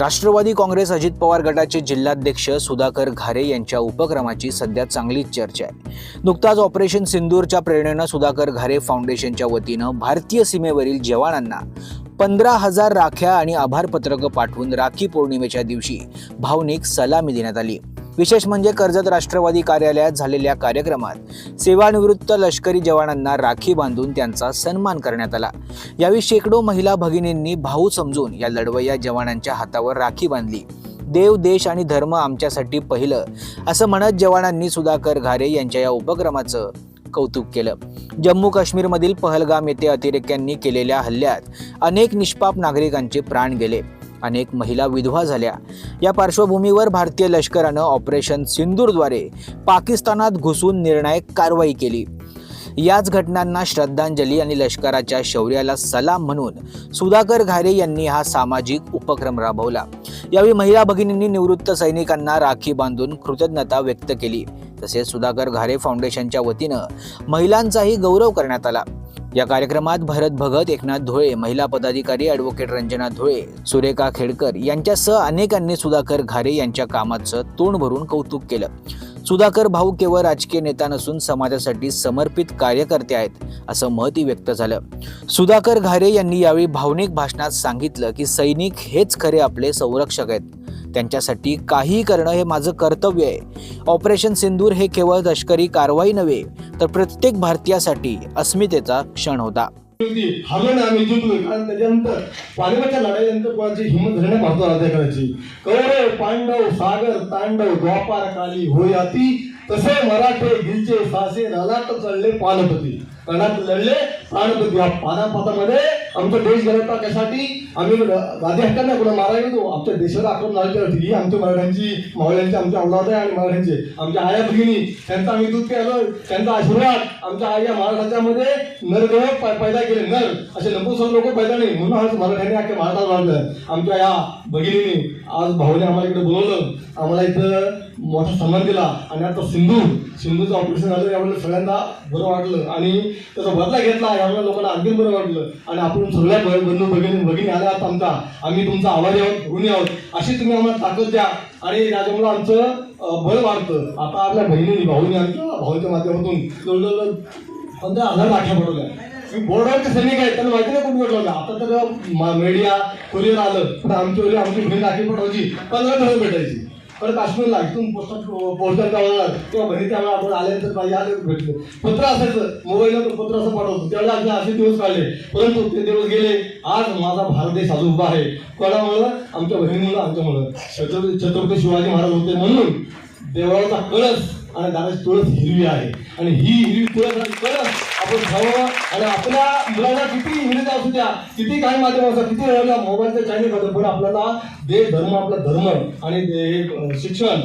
राष्ट्रवादी काँग्रेस अजित पवार गटाचे जिल्हाध्यक्ष सुधाकर घारे यांच्या उपक्रमाची सध्या चांगलीच चर्चा आहे. नुकताच ऑपरेशन सिंदूरच्या प्रेरणेनं सुधाकर घारे फाउंडेशनच्या वतीनं भारतीय सीमेवरील जवानांना पंधरा हजार राख्या आणि आभारपत्रकं पाठवून राखी पौर्णिमेच्या दिवशी भावनिक सलामी देण्यात आली. विशेष म्हणजे कर्जत राष्ट्रवादी कार्यालयात झालेल्या कार्यक्रमात सेवानिवृत्त लष्करी जवानांना राखी बांधून त्यांचा सन्मान करण्यात आला. यावेळी शेकडो महिला भगिनींनी भाऊ समजून या लढवय्या जवानांच्या हातावर राखी बांधली. देव देश आणि धर्म आमच्यासाठी पहिलं असं म्हणत जवानांनी सुधाकर घारे यांच्या या उपक्रमाचं कौतुक केलं. जम्मू काश्मीरमधील पहलगाम येथे अतिरेक्यांनी केलेल्या हल्ल्यात अनेक निष्पाप नागरिकांचे प्राण गेले. अनेक महिला विधवा झाल्या. या पार्श्वभूमीवर भारतीय लष्करानं ऑपरेशन सिंदूरद्वारे पाकिस्तानात घुसून निर्णायक कारवाई केली. याच घटनांना श्रद्धांजली आणि लष्कराच्या शौर्याला सलाम म्हणून सुधाकर घारे यांनी हा सामाजिक उपक्रम राबवला. यावेळी महिला भगिनींनी निवृत्त सैनिकांना राखी बांधून कृतज्ञता व्यक्त केली. तसेच सुधाकर घारे फाउंडेशनच्या वतीनं महिलांचाही गौरव करण्यात आला. या कार्यक्रमात भरत भगत एकनाथ धुळे महिला पदाधिकारी ॲडव्होकेट रंजना धुळे सुरेखा खेडकर यांच्यासह अनेकांनी सुधाकर घारे यांच्या कामाचं तोंड भरून कौतुक केलं. सुधाकर भाऊ केवळ राजकीय नेता नसून समाजासाठी समर्पित कार्यकर्ते आहेत असं मतही व्यक्त झालं. सुधाकर घारे यांनी यावेळी भावनिक भाषणात सांगितलं की सैनिक हेच खरे आपले संरक्षक आहेत. त्यांच्यासाठी काहीही करणं हे माझं कर्तव्य आहे. ऑपरेशन सिंदूर हे केवळ लष्करी कारवाई नव्हे तर प्रत्येक भारतीयासाठी अस्मितेचा क्षण होता. होती आम्ही जिंकलो कारण त्याच्यानंतर पानिपतच्या लढाईनंतर कोणाची हिंमत धरणे भारत राज्य करायची कौरव पांडव सागर तांडव द्वापार काली होयाती तसे मराठे गिलचे सासे रालात चढले पालपती. रणात लढले प्राणपती या पानापातामध्ये आमचा देश गेला कशासाठी आम्ही गादी हक्कांना कुणा मारायला येतो आमच्या देशाला आक्रमण झाल्यासाठी ही आमच्या मराठ्यांची मावळ्यांची आमच्या औलाद आहे आणि मराठ्यांचे. आमच्या आया भगिनी त्यांचा आम्ही दूध केलं त्यांचा आशीर्वाद आमच्या आया महाराष्ट्रामध्ये नरदेव पै- पैदा केले नर. असे नपुसक लोक पैदा नाही म्हणून आज मराठ्यांनी अख्ख्या महाराष्ट्रात वाढलं. आमच्या या भगिनीने आज भाऊने आम्हाला इकडे बोलवलं. आम्हाला इथं मोठा सन्मान दिला. आणि आता सिंधू सिंधूचं ऑपरेशन झालं यामुळे सगळ्यांना बरं वाटलं. आणि त्याचा बदला घेतला यामुळे लोकांना अगदी बरं वाटलं. आणि आपण सगळ्या बंधू भगिनी भगिनी आल्या आहात आमचा. आम्ही तुमचा आवाज आहोत ऋणी आहोत. अशी तुम्ही आम्हाला ताकद द्या. आणि त्याच्यामुळे आमचं अं, बळ वाढतं. आता आपल्या बहिणीने भाऊनी आमच्या भाऊच्या माध्यमातून जवळजवळ पंधरा हजार राख्या पडवल्या मी बोर्डावरचे सैनिक आहेत त्यांना माहिती नाही कुठे भेटवलं आता तर मीडिया कुरिअर आलं. पण आमची वेळी आमची बहीण राखी पटवायची पंधरा दिवस भेटायची. परत काश्मीरला इथून पोस्टात पोस्टात होणार किंवा घरी त्यावेळेला आपण आल्यानंतर पाहिजे आले भेटले पत्र असायचं मोबाईलला तो पत्र असं पाठवतो. त्यावेळेला आम्ही असे दिवस काढले. परंतु ते दिवस गेले. आज माझा भारत देश आज उभा आहे. कोणामुळं आमच्या बहिणीमुळं आमच्यामुळं छत्रपती छत्रपती शिवाजी महाराज होते म्हणून देवळाचा कळस आणि दादाची तुळस हिरवी आहे. आणि ही हिरवी तुळस आणि कळस आपण खावं आणि आपल्या मुलांना किती इंग्रजी असू द्या किती काही माध्यम असतात किती वेळेला मोबाईलचं चायनीज होतं पण आपल्याला देश धर्म आपला धर्म आणि हे शिक्षण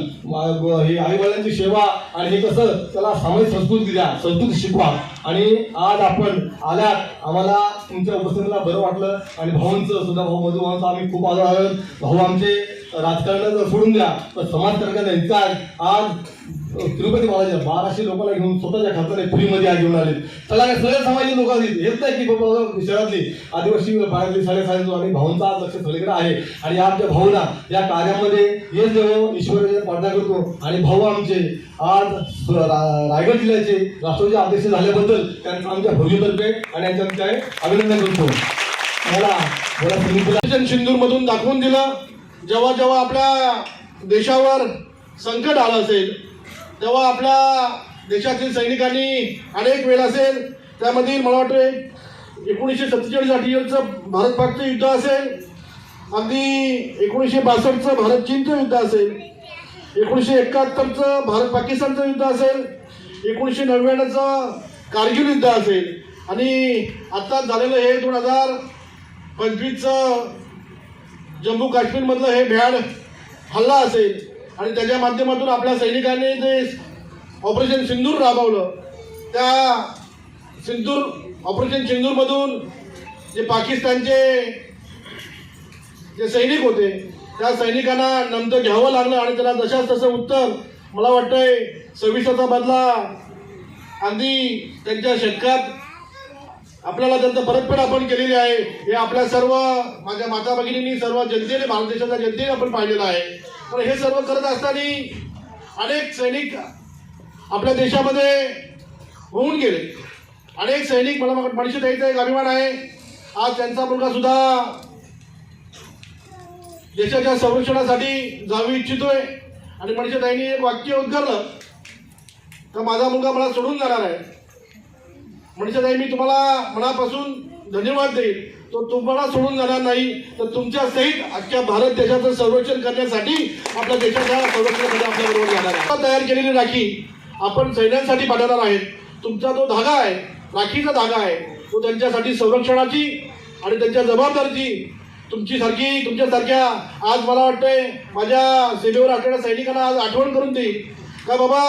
हे आई सेवा आणि हे कसं त्याला सामाजिक संस्कृती द्या संस्कृती शिकवा. आणि आज आपण आल्यात आम्हाला तुमच्या उपस्थितीला बरं वाटलं आणि भाऊंचं सुद्धा भाऊ मधू आम्ही खूप आदर आहोत. भाऊ आमचे राजकारणाचं सोडून द्या पण समाजकारणाचा इतका आहे. आज तिरुपती बालाजी बाराशे लोकांना घेऊन स्वतःच्या खर्चाने फ्रीमध्ये आज घेऊन आले. त्याला काय सगळ्या समाजाचे लोक आले. येत नाही की बाबा शहरातली आदिवासी बाहेरली साडेसाडे आणि भाऊंचा आज लक्ष सगळीकडे आहे. आणि आमच्या भाऊना या कार्यामध्ये हेच देव ईश्वर प्रार्थना करतो. आणि भाऊ आमचे आज रा- रायगड जिल्ह्याचे राष्ट्रवादी अध्यक्ष झाल्याबद्दल त्यांचं आमच्या भौजीतर्फे आणि यांच्या आमचे अभिनंदन करतो. मला मला सांगितलं मधून दाखवून दिलं. जेव्हा जेव्हा आपल्या देशावर संकट आलं असेल तेव्हा आपल्या देशातील सैनिकांनी अनेक वेळ असेल त्यामधील मला वाटतं एकोणीसशे सत्तेचाळीस अठ्ठेचाळीसचं भारत पाकचं युद्ध असेल अगदी एकोणीसशे बासष्टचं भारत चीनचं युद्ध असेल एकोणीसशे एकाहत्तरचं भारत पाकिस्तानचं युद्ध असेल एकोणीसशे नव्याण्णवचं कारगिल युद्ध असेल. आणि आत्ताच झालेलं हे दोन हजार पंचवीसचं जम्मू काश्मीरमधलं हे भ्याड हल्ला असेल आणि त्याच्या माध्यमातून आपल्या सैनिकांनी जे ऑपरेशन सिंदूर राबवलं. त्या सिंदूर ऑपरेशन सिंदूरमधून जे पाकिस्तानचे जे सैनिक होते त्या सैनिकांना नंतर घ्यावं लागलं आणि त्याला जशाच तसं उत्तर मला वाटतंय सव्वीसाचा बदला अगदी त्यांच्या शतकात आपल्याला त्यांचं परतफेड आपण केलेली आहे. हे आपल्या सर्व माझ्या माता भगिनींनी सर्व जनतेने भारत देशाच्या जनतेने आपण पाहिलेलं आहे. तर हे सर्व करत असताना अनेक सैनिक आपल्या देशामध्ये होऊन गेले. अनेक सैनिक मला मनुष्य द्यायचा एक अभिमान आहे. आज त्यांचा मुलगा सुद्धा देशाच्या संरक्षणासाठी जाऊ इच्छितोय. आणि मनुष्यताईंनी एक वाक्य उद्गारलं. तर माझा मुलगा मला सोडून जाणार आहे. मनुष्यताई मी तुम्हाला मनापासून धन्यवाद देईल तो तुम्हाला सोडून जाणार नाही. तर तुमच्या सहित अख्ख्या भारत देशाचं संरक्षण करण्यासाठी आपल्या देशाच्या संरक्षणामध्ये आपल्या बरोबर जाणार आहे. तयार केलेली राखी आपण सैन्यांसाठी पाठवणार आहेत. तुमचा जो धागा आहे राखीचा धागा आहे तो त्यांच्यासाठी संरक्षणाची आणि त्यांच्या जबाबदारीची तुमची सारखी तुमच्यासारख्या आज मला वाटतंय माझ्या सीमेवर असलेल्या सैनिकांना आज आठवण करून देईल. का बाबा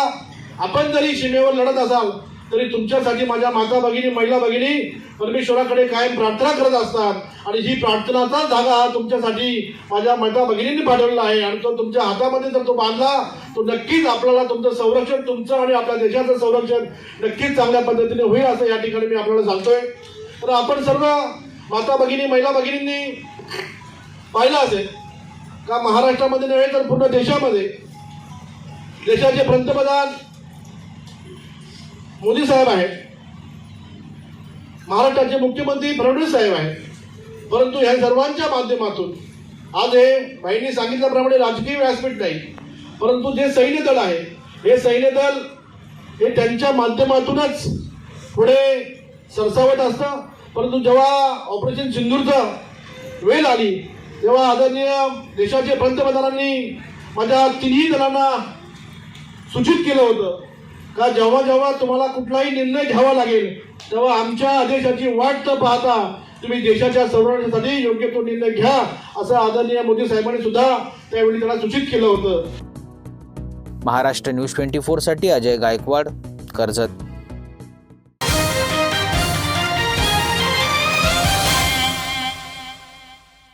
आपण जरी सीमेवर लढत असाल तरी तुमच्यासाठी माझ्या माता भगिनी महिला भगिनी परमेश्वराकडे कायम प्रार्थना करत असतात. आणि ही प्रार्थनाचा धागा तुमच्यासाठी माझ्या माता भगिनींनी पाठवलेला आहे. आणि तो तुमच्या हातामध्ये जर तो बांधला तो नक्कीच आपल्याला तुमचं संरक्षण तुमचं आणि आपल्या देशाचं संरक्षण नक्कीच चांगल्या पद्धतीने होईल असं या ठिकाणी मी आपल्याला सांगतोय. तर आपण सर्व माता भगिनी महिला भगिनींनी पाहिलं असेल का महाराष्ट्रामध्ये नव्हे तर पूर्ण देशामध्ये? देशाचे पंतप्रधान मोदी साहेब आहेत. महाराष्ट्राचे मुख्यमंत्री फडणवीस साहेब आहेत. परंतु ह्या सर्वांच्या माध्यमातून आज हे बाईंनी सांगितल्याप्रमाणे राजकीय व्यासपीठ नाही परंतु जे सैन्य दल आहे हे सैन्य दल हे त्यांच्या माध्यमातूनच पुढे सरसावत असतं. परंतु जेव्हा ऑपरेशन सिंदूरचं वेळ आली तेव्हा आदरणीय देशाचे पंतप्रधानांनी माझ्या तिन्ही दलांना सूचित केलं होतं. का जेव्हा जेव्हा तुम्हाला कुठलाही निर्णय घ्यावा लागेल तेव्हा आमच्या आदेशाची वाट न पाहता तुम्ही देशाच्या संरक्षणासाठी योग्य तो निर्णय घ्या असं आदरणीय मोदी साहेबांनी सुद्धा त्यावेळी त्यांना सूचित केलं होतं. महाराष्ट्र न्यूज ट्वेंटी फोरसाठी अजय गायकवाड कर्जत.